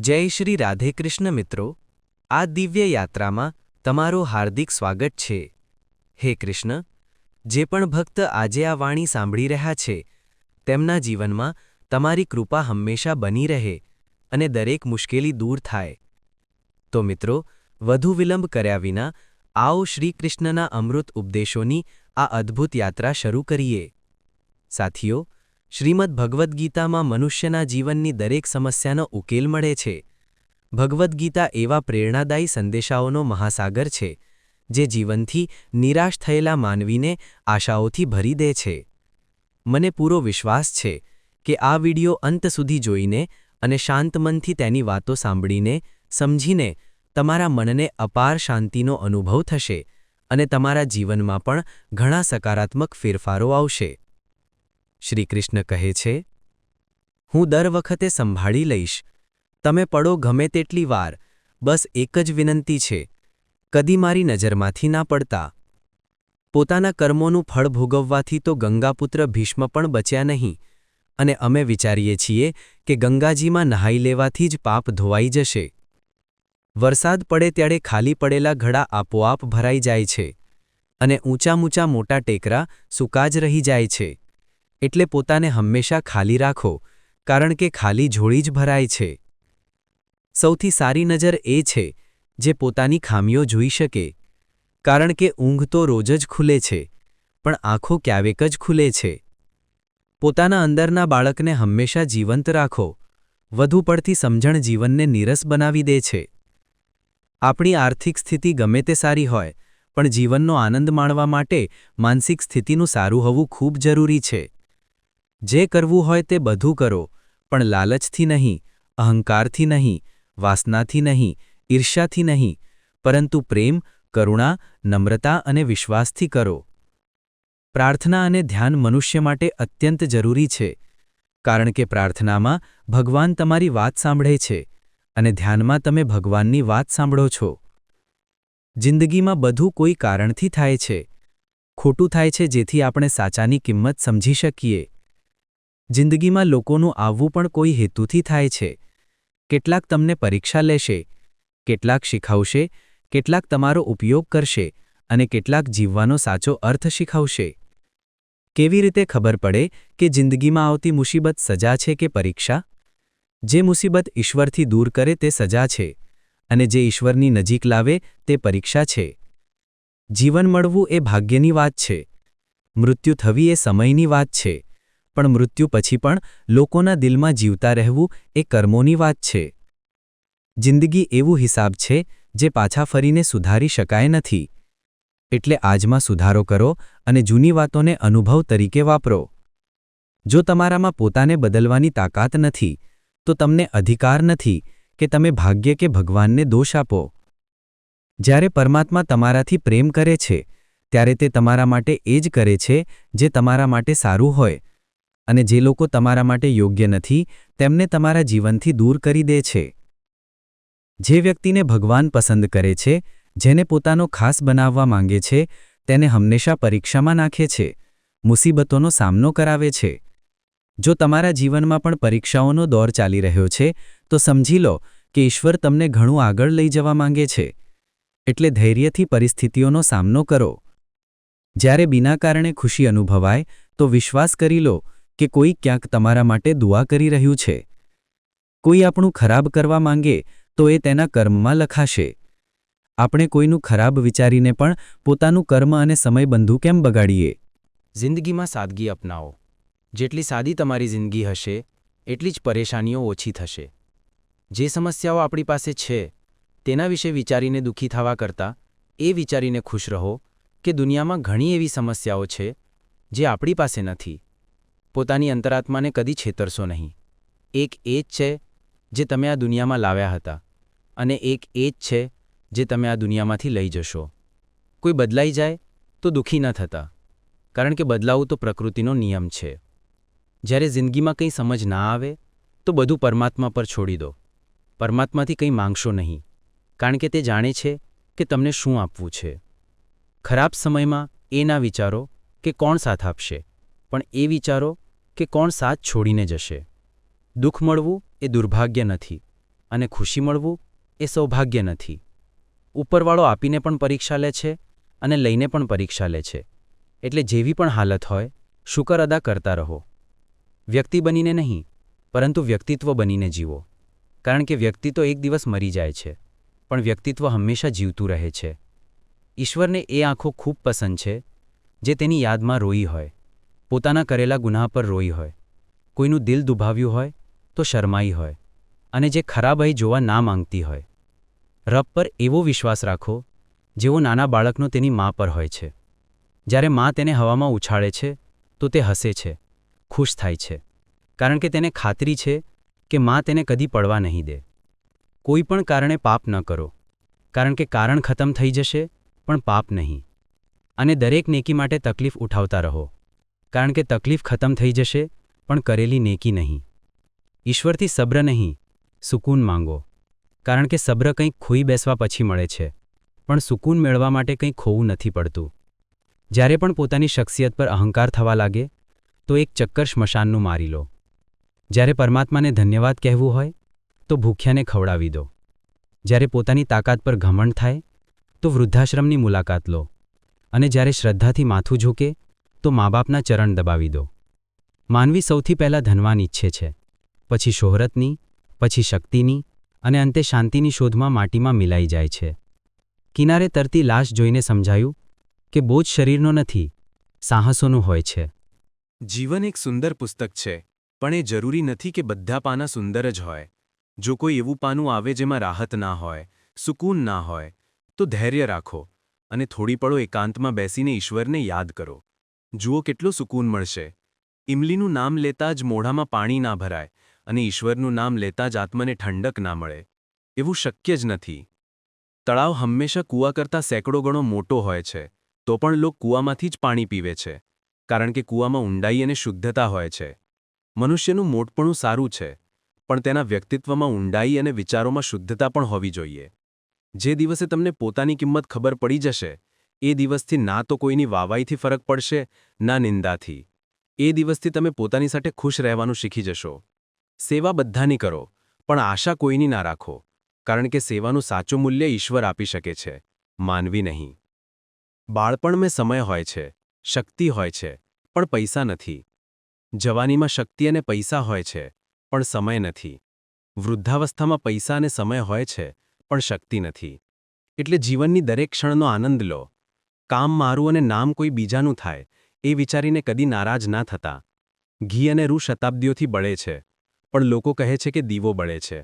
જય શ્રી રાધેકૃષ્ણ મિત્રો. આ દિવ્ય યાત્રામાં તમારું હાર્દિક સ્વાગત છે. હે કૃષ્ણ, જે પણ ભક્ત આજે આ વાણી સાંભળી રહ્યા છે, તેમના જીવનમાં તમારી કૃપા હંમેશા બની રહે અને દરેક મુશ્કેલી દૂર થાય. તો મિત્રો, વધુ વિલંબ કર્યા વિના આવો શ્રી કૃષ્ણના અમૃત ઉપદેશોની આ અદ્ભુત યાત્રા શરૂ કરીએ. સાથીઓ શ્રીમદ ભગવદ્ ગીતામાં મનુષ્યના જીવનની દરેક સમસ્યાનો ઉકેલ મળે છે. ભગવદ્ ગીતા એવા પ્રેરણાદાયી સંદેશાઓનો મહાસાગર છે, જે જીવનથી નિરાશ થયેલા માનવીને આશાઓથી ભરી દે છે. મને પૂરો વિશ્વાસ છે કે આ વિડિયો અંત સુધી જોઈને અને શાંત મનથી તેની વાતો સાંભળીને, સમજીને તમારા મનને અપાર શાંતિનો અનુભવ થશે અને તમારા જીવનમાં પણ ઘણા સકારાત્મક ફેરફારો આવશે. શ્રીકૃષ્ણ કહે છે, હું દર વખતે સંભાળી લઈશ. તમે પડો ગમે તેટલી વાર. બસ એક જ વિનંતી છે. કદી મારી નજરમાંથી ના પડતા. પોતાના કર્મોનું ફળ ભોગવવાથી તો ગંગાપુત્ર ભીષ્મ પણ બચ્યા નહીં. અને અમે વિચારીએ છીએ કે ગંગાજીમાં નહાઈ લેવાથી જ પાપ ધોવાઈ જશે. વરસાદ પડે ત્યારે ખાલી પડેલા ઘડા આપોઆપ ભરાઈ જાય છે. અને ઊંચા-ઊંચા મોટા ટેકરા સૂકા જ રહી જાય છે. એટલે પોતાને હંમેશા ખાલી રાખો, કારણ કે ખાલી ઝોળી જ ભરાય છે. સૌથી સારી નજર એ છે, જે પોતાની ખામીઓ જોઈ શકે. કારણ કે ઊંઘ તો રોજ જ ખુલે છે, પણ આંખો ક્યારેક જ ખુલે છે. પોતાના અંદરના બાળકને હંમેશા જીવંત રાખો, વધુ પડતી સમજણ જીવનને નીરસ બનાવી દે છે. આપણી આર્થિક સ્થિતિ ગમે તે સારી હોય, પણ જીવનનો આનંદ માણવા માટે માનસિક સ્થિતિનું સારું હોવું ખૂબ જરૂરી છે. જે કરવું હોય તે બધું કરો, પણ લાલચથી નહીં, અહંકારથી નહીં, વાસનાથી નહીં, ઈર્ષ્યાથી નહીં, પરંતુ પ્રેમ, કરુણા, નમ્રતા અને વિશ્વાસથી કરો. પ્રાર્થના અને ધ્યાન મનુષ્ય માટે અત્યંત જરૂરી છે, કારણ કે પ્રાર્થનામાં ભગવાન તમારી વાત સાંભળે છે અને ધ્યાનમાં તમે ભગવાનની વાત સાંભળો છો. જિંદગીમાં બધું કોઈ કારણથી થાય છે, ખોટું થાય છે જેથી આપણે સાચાની કિંમત સમજી શકીએ. જિંદગીમાં લોકોનું આવવું પણ કોઈ હેતુથી થાય છે. કેટલાક તમને પરીક્ષા લેશે, કેટલાક શીખવશે, કેટલાક તમારો ઉપયોગ કરશે અને કેટલાક જીવવાનો સાચો અર્થ શીખવશે. કેવી રીતે ખબર પડે કે જિંદગીમાં આવતી મુસીબત સજા છે કે પરીક્ષા? જે મુસીબત ઈશ્વરથી દૂર કરે તે સજા છે અને જે ઈશ્વરની નજીક લાવે તે પરીક્ષા છે. જીવન મળવું એ ભાગ્યની વાત છે. મૃત્યુ થવી એ સમયની વાત છે. પણ મૃત્યુ પછી પણ લોકોના દિલમાં જીવતા રહેવું એ કર્મોની વાત છે. જિંદગી એવું હિસાબ છે જે પાછા ફરીને સુધારી શકાય નથી. એટલે આજમાં સુધારો કરો અને જૂની વાતોને અનુભવ તરીકે વાપરો. જો તમારામાં પોતાને બદલવાની તાકાત નથી, તો તમને અધિકાર નથી કે તમે ભાગ્ય કે ભગવાનને દોષ આપો. જ્યારે પરમાત્મા તમારાથી પ્રેમ કરે છે, ત્યારે તે તમારા માટે એ જ કરે છે જે તમારા માટે સારું હોય. અને જે લોકો તમારા માટે યોગ્ય નથી, તેમને તમારા જીવનથી દૂર કરી દે છે. જે વ્યક્તિને ભગવાન પસંદ કરે છે, જેને પોતાનો ખાસ બનાવવા માંગે છે, તેને હંમેશા પરીક્ષામાં નાખે છે, મુસીબતોનો સામનો કરાવે છે. જો તમારા જીવનમાં પણ પરીક્ષાઓનો દોર ચાલી રહ્યો છે, તો સમજી લો કે ઈશ્વર તમને ઘણું આગળ લઈ જવા માંગે છે. એટલે ધૈર્યથી પરિસ્થિતિઓનો સામનો કરો. જ્યારે બિના કારણે ખુશી અનુભવાય, તો વિશ્વાસ કરી લો કે કોઈ ક્યાંક તમારા માટે દુઆ કરી રહ્યું છે? કોઈ આપણું ખરાબ કરવા માંગે, તો એ તેના કર્મમાં લખાશે. આપણે કોઈનું ખરાબ વિચારીને પણ પોતાનું કર્મ અને સમય બંધુ કેમ બગાડીએ? જિંદગીમાં સાદગી અપનાવો. જેટલી સાદી તમારી જિંદગી હશે, એટલી જ પરેશાનીઓ ઓછી થશે. જે સમસ્યાઓ આપણી પાસે છે, તેના વિશે વિચારીને દુઃખી થવા કરતાં, એ વિચારીને ખુશ રહો કે દુનિયામાં ઘણી એવી સમસ્યાઓ છે, જે આપણી પાસે નથી. પોતાની અંતરાત્માને કદી છેતરશો નહીં. એક એ જ છે જે તમે આ દુનિયામાં લાવ્યા હતા અને એક એ જ છે જે તમે આ દુનિયામાંથી લઈ જશો. કોઈ બદલાઈ જાય તો દુઃખી ન થતા, કારણ કે બદલાવું તો પ્રકૃતિનો નિયમ છે. જ્યારે જિંદગીમાં કંઈ સમજ ના આવે તો બધું પરમાત્મા પર છોડી દો. પરમાત્માથી કંઈ માંગશો નહીં, કારણ કે તે જાણે છે કે તમને શું આપવું છે. ખરાબ સમયમાં એ ના વિચારો કે કોણ સાથ આપશે. પણ એ વિચારો કે કોણ સાથ છોડીને જશે. દુઃખ મળવું એ દુર્ભાગ્ય નથી અને ખુશી મળવું એ સૌભાગ્ય નથી. ઉપરવાળો આપીને પણ પરીક્ષા લે છે અને લઈને પણ પરીક્ષા લે છે. એટલે જેવી પણ હાલત હોય, શુકર અદા કરતા રહો. વ્યક્તિ બનીને નહીં, પરંતુ વ્યક્તિત્વ બનીને જીવો. કારણ કે વ્યક્તિ તો એક દિવસ મરી જાય છે, પણ વ્યક્તિત્વ હંમેશા જીવતું રહે છે. ઈશ્વરને એ આંખો ખૂબ પસંદ છે, જે તેની યાદમાં રોઈ હોય. પોતાના કરેલા ગુનાહ પર રોઈ હોય, કોઈનું દિલ દુભાવ્યું હોય, તો શરમાઈ હોય, અને જે ખરાબાઈ જોવા ના માંગતી હોય. રબ પર એવો વિશ્વાસ રાખો જેવો નાના બાળકનો તેની મા પર હોય છે. જ્યારે મા તેને હવામાં ઉછાળે છે, તો તે હસે છે, ખુશ થાય છે. કારણ કે તેને ખાતરી છે કે મા તેને કદી પડવા નહીં દે. કોઈ પણ કારણે પાપ ન કરો, કારણ કે કારણ ખતમ થઈ જશે, પણ પાપ નહીં. અને દરેક નેકી માટે તકલીફ ઉઠાવતા રહો. કારણ કે તકલીફ ખતમ થઈ જશે, પણ કરેલી નેકી નહીં. ઈશ્વરથી સબ્ર નહીં, સુકૂન માંગો. કારણ કે સબ્ર કંઈક ખોઈ બેસવા પછી મળે છે, પણ સુકૂન મેળવા માટે કંઈ ખોવું નથી પડતું. જ્યારે પણ પોતાની શખ્સિયત પર અહંકાર થવા લાગે, તો એક ચક્કર શ્મશાનનું મારી લો. જ્યારે પરમાત્માને ધન્યવાદ કહેવું હોય, તો ભૂખ્યાને ખવડાવી દો. જ્યારે પોતાની તાકાત પર ઘમંડ થાય, તો વૃદ્ધાશ્રમની મુલાકાત લો. અને જ્યારે શ્રદ્ધાથી માથું ઝૂકે તો મા બાપના ચરણ દબાવી દો. માનવી સૌથી પહેલાં ધનવાન ઈચ્છે છે, પછી શોહરતની, પછી શક્તિની અને અંતે શાંતિની શોધમાં માટીમાં મિલાઈ જાય છે. કિનારે તરતી લાશ જોઈને સમજાયું કે બોજ શરીરનો નથી, સાહસોનું હોય છે. જીવન એક સુંદર પુસ્તક છે, પણ એ જરૂરી નથી કે બધા પાના સુંદર જ હોય. જો કોઈ એવું પાનું આવે જેમાં રાહત ના હોય, સુકૂન ના હોય, તો ધૈર્ય રાખો અને થોડી પળો એકાંતમાં બેસીને ઈશ્વરને યાદ કરો. જુઓ કેટલો સુકૂન મળશે. ઇમલીનું નામ લેતા જ મોઢામાં પાણી ના ભરાય અને ઈશ્વરનું નામ લેતા જ આત્મને ઠંડક ના મળે. એવું શક્ય જ નથી. તળાવ હંમેશા કૂવા કરતાં સેંકડો ગણો મોટો હોય છે, તો પણ લોક કૂવામાંથી જ પાણી પીવે છે, કારણ કે કૂવામાં ઊંડાઈ અને શુદ્ધતા હોય છે. મનુષ્યનું મોટપણું સારું છે, પણ તેના વ્યક્તિત્વમાં ઊંડાઈ અને વિચારોમાં શુદ્ધતા પણ હોવી જોઈએ. જે દિવસે તમને પોતાની કિંમત ખબર પડી જશે એ દિવસથી ના તો કોઈની વાવાઈથી ફરક પડશે, ના નિંદાથી. એ દિવસથી તમે પોતાની સાથે ખુશ રહેવાનું શીખી જશો. સેવા બધાની કરો, પણ આશા કોઈની ના રાખો, કારણ કે સેવાનું સાચું મૂલ્ય ઈશ્વર આપી શકે છે, માનવી નહીં. બાળપણમાં સમય હોય છે, શક્તિ હોય છે, પણ પૈસા નથી. જવાનીમાં શક્તિ અને પૈસા હોય છે, પણ સમય નથી. વૃદ્ધાવસ્થામાં પૈસા અને સમય હોય છે, પણ શક્તિ નથી. એટલે જીવનની દરેક ક્ષણનો આનંદ લો. કામ મારું અને નામ કોઈ બીજાનું થાય, એ વિચારીને કદી નારાજ ના થતા. ઘી અને રૂ શતાબ્દીઓથી બળે છે, પણ લોકો કહે છે કે દીવો બળે છે.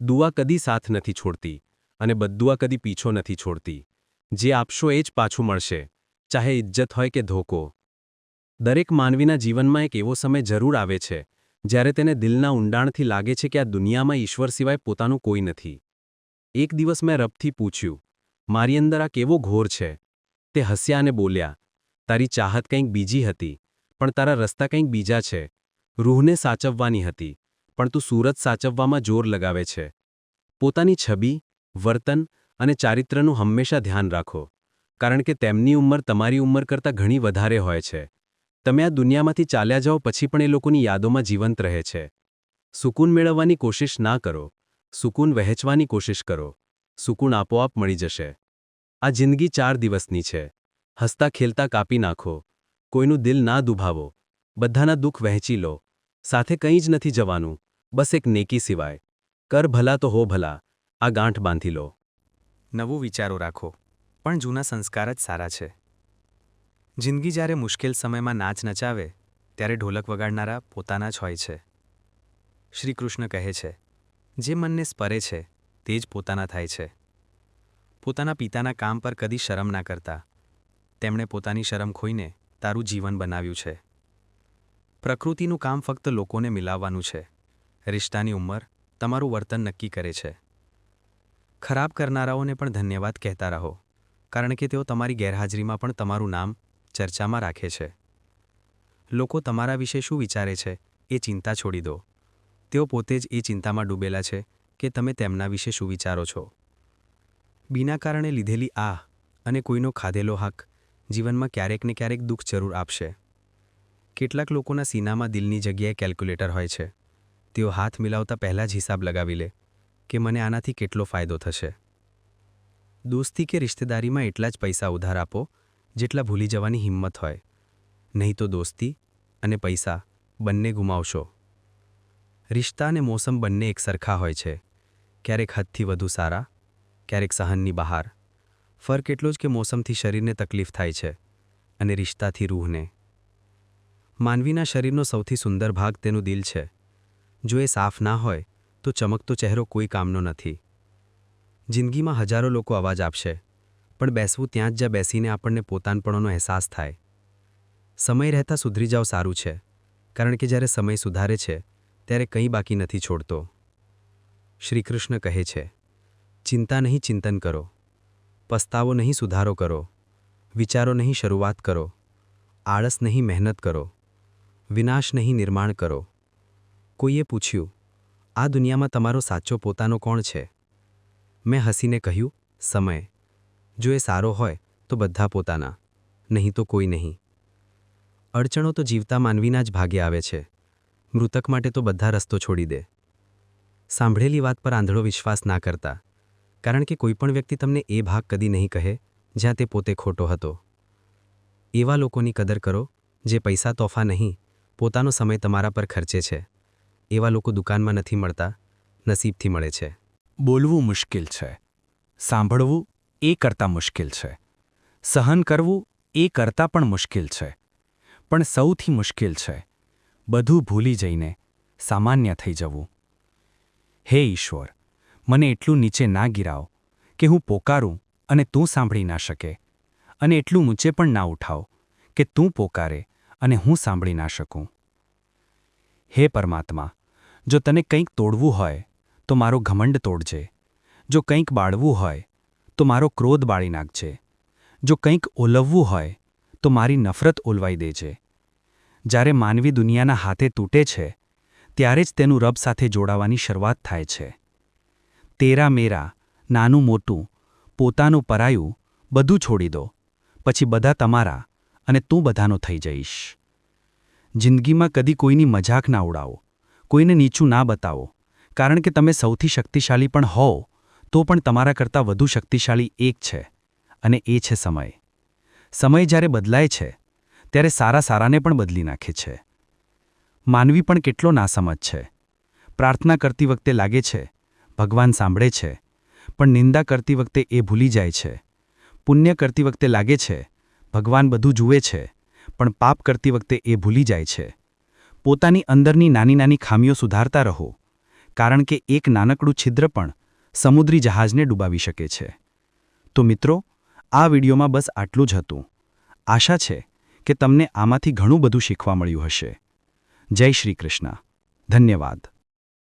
દુઆ કદી સાથ નથી છોડતી, અને બદુઆ કદી પીછો નથી છોડતી. જે આપશો એ જ પાછું મળશે, ચાહે ઇજ્જત હોય કે ધોકો. દરેક માનવીના જીવનમાં એક એવો સમય જરૂર આવે છે, જ્યારે તેને દિલના ઊંડાણથી લાગે છે કે આ દુનિયામાં ઈશ્વર સિવાય પોતાનું કોઈ નથી. એક દિવસ મેં રબથી પૂછ્યું, મારી અંદર આ કેવો ઘોર છે? તે હસ્યા અને બોલ્યા, તારી ચાહત કંઈક બીજી હતી, પણ તારા રસ્તા કંઈક બીજા છે. રૂહને સાચવવાની હતી, પણ તું સુરત સાચવવામાં જોર લગાવે છે. પોતાની છબી, વર્તન અને ચારિત્રનું હંમેશા ધ્યાન રાખો, કારણ કે તેમની ઉંમર તમારી ઉંમર કરતાં ઘણી વધારે હોય છે. તમે આ દુનિયામાંથી ચાલ્યા જાઓ પછી પણ એ લોકોની યાદોમાં જીવંત રહે છે. સુકૂન મેળવવાની કોશિશ ના કરો. સુકૂન વહેંચવાની કોશિશ કરો. સુકૂન આપોઆપ મળી જશે. આ જિંદગી ચાર દિવસની છે. હસતા ખેલતા કાપી નાખો. કોઈનું દિલ ના દુભાવો. બધાના દુઃખ વહેંચી લો. સાથે કંઈ જ નથી જવાનું. બસ એક નેકી સિવાય. કર ભલા તો હો ભલા. આ ગાંઠ બાંધી લો. નવું વિચારો રાખો. પણ જૂના સંસ્કાર જ સારા છે. જિંદગી જ્યારે મુશ્કેલ સમયમાં નાચ નચાવે, ત્યારે ઢોલક વગાડનારા પોતાના જ હોય છે. શ્રીકૃષ્ણ કહે છે, જે મનને સ્પરે છે, તે જ પોતાના થાય છે. પોતાના પિતાના કામ પર કદી શરમ ના કરતા. તેમણે પોતાની શરમ ખોઈને તારું જીવન બનાવ્યું છે. પ્રકૃતિનું કામ ફક્ત લોકોને મિલાવવાનું છે. રિશ્તાની ઉંમર તમારું વર્તન નક્કી કરે છે. ખરાબ કરનારાઓને પણ ધન્યવાદ કહેતા રહો, કારણ કે તેઓ તમારી ગેરહાજરીમાં પણ તમારું નામ ચર્ચામાં રાખે છે. લોકો તમારા વિશે શું વિચારે છે એ ચિંતા છોડી દો. તેઓ પોતે જ એ ચિંતામાં ડૂબેલા છે કે તમે તેમના વિશે શું વિચારો છો. બીના કારણે લીધેલી આહ અને કોઈનો ખાધેલો હક જીવનમાં ક્યારેક ને ક્યારેક દુઃખ જરૂર આપશે. કેટલાક લોકોના સીનામાં દિલની જગ્યાએ કેલ્ક્યુલેટર હોય છે. તેઓ હાથ મિલાવતા પહેલાં જ હિસાબ લગાવી લે કે મને આનાથી કેટલો ફાયદો થશે. દોસ્તી કે રિશ્તેદારીમાં એટલા જ પૈસા ઉધાર આપો જેટલા ભૂલી જવાની હિંમત હોય. નહીં તો દોસ્તી અને પૈસા બંને ગુમાવશો. રિશ્તા અને મોસમ બંને એક સરખા હોય છે. ક્યારેક હદથી વધુ સારા ક્યારેક સહનની બહાર. ફર્ક એટલો જ કે મોસમથી શરીરને તકલીફ થાય છે અને રિશ્તાથી રૂહને. માનવીના શરીરનો સૌથી સુંદર ભાગ તેનું દિલ છે. જો એ સાફ ના હોય, તો ચમકતો ચહેરો કોઈ કામનો નથી. જિંદગીમાં હજારો લોકો અવાજ આપશે, પણ બેસવું ત્યાં જ જ્યાં બેસીને આપણને પોતાનપણોનો અહેસાસ થાય. સમય રહેતા સુધરી જાવ સારું છે, કારણ કે જ્યારે સમય સુધારે છે, ત્યારે કંઈ બાકી નથી છોડતો. શ્રીકૃષ્ણ કહે છે ચિંતા નહીં ચિંતન કરો. પસ્તાવો નહીં સુધારો કરો. વિચારો નહીં શરૂઆત કરો. આળસ નહીં મહેનત કરો. વિનાશ નહીં નિર્માણ કરો. કોઈએ પૂછ્યું, આ દુનિયામાં તમારો સાચો પોતાનો કોણ છે? મેં હસીને કહ્યું, સમય. જો એ સારો હોય, તો બધા પોતાના. નહીં તો કોઈ નહીં. અડચણો તો જીવતા માનવીના જ ભાગે આવે છે. મૃતક માટે તો બધા રસ્તો છોડી દે. સાંભળેલી વાત પર આંધળો વિશ્વાસ ના કરતા. કારણ કે કોઈપણ વ્યક્તિ તમને એ ભાગ કદી નહીં કહે જ્યાં તે પોતે ખોટો હતો. એવા લોકોની કદર કરો, જે પૈસા તોફા નહીં, પોતાનો સમય તમારા પર ખર્ચે છે. એવા લોકો દુકાનમાં નથી મળતા, નસીબથી મળે છે. બોલવું મુશ્કેલ છે. સાંભળવું એ કરતાં મુશ્કેલ છે. સહન કરવું એ કરતાં પણ મુશ્કેલ છે. પણ સૌથી મુશ્કેલ છે, બધું ભૂલી જઈને સામાન્ય થઈ જવું. હે ઈશ્વર મને એટલું નીચે ના ગિરાવ કે હું પોકારું અને તું સાંભળી ના શકે. અને એટલું ઊંચે પણ ના ઉઠાવ કે તું પોકારે અને હું સાંભળી ના શકું. હે પરમાત્મા, જો તને કંઈક તોડવું હોય, તો મારો ઘમંડ તોડજે. જો કંઈક બાળવું હોય, તો મારો ક્રોધ બાળી નાખજે. જો કંઈક ઓલવવું હોય, તો મારી નફરત ઓલવાઈ દેજે. જ્યારે માનવી દુનિયાના હાથે તૂટે છે, ત્યારે જ તેનું રબ સાથે જોડાવાની શરૂઆત થાય છે. તેરા મેરા, નાનું મોટું, પોતાનું પરાયું, બધું છોડી દો. પછી બધા તમારા અને તું બધાનો થઈ જઈશ. જિંદગીમાં કદી કોઈની મજાક ના ઉડાવો. કોઈને નીચું ના બતાવો. કારણ કે તમે સૌથી શક્તિશાળી પણ હોવ તો પણ તમારા કરતાં વધુ શક્તિશાળી એક છે અને એ છે સમય. સમય જ્યારે બદલાય છે, ત્યારે સારા સારાને પણ બદલી નાખે છે. માનવી પણ કેટલો નાસમજ છે. પ્રાર્થના કરતી વખતે લાગે છે ભગવાન સાંભળે છે, પણ નિંદા કરતી વખતે એ ભૂલી જાય છે. પુણ્ય કરતી વખતે લાગે છે, ભગવાન બધું જુએ છે, પણ પાપ કરતી વખતે એ ભૂલી જાય છે. પોતાની અંદરની નાની નાની ખામીઓ સુધારતા રહો, કારણ કે એક નાનકડું છિદ્ર પણ સમુદ્રી જહાજને ડૂબાવી શકે છે. તો મિત્રો, આ વિડીયોમાં બસ આટલું જ હતું. આશા છે કે તમને આમાંથી ઘણું બધું શીખવા મળ્યું હશે. જય શ્રી કૃષ્ણ. ધન્યવાદ.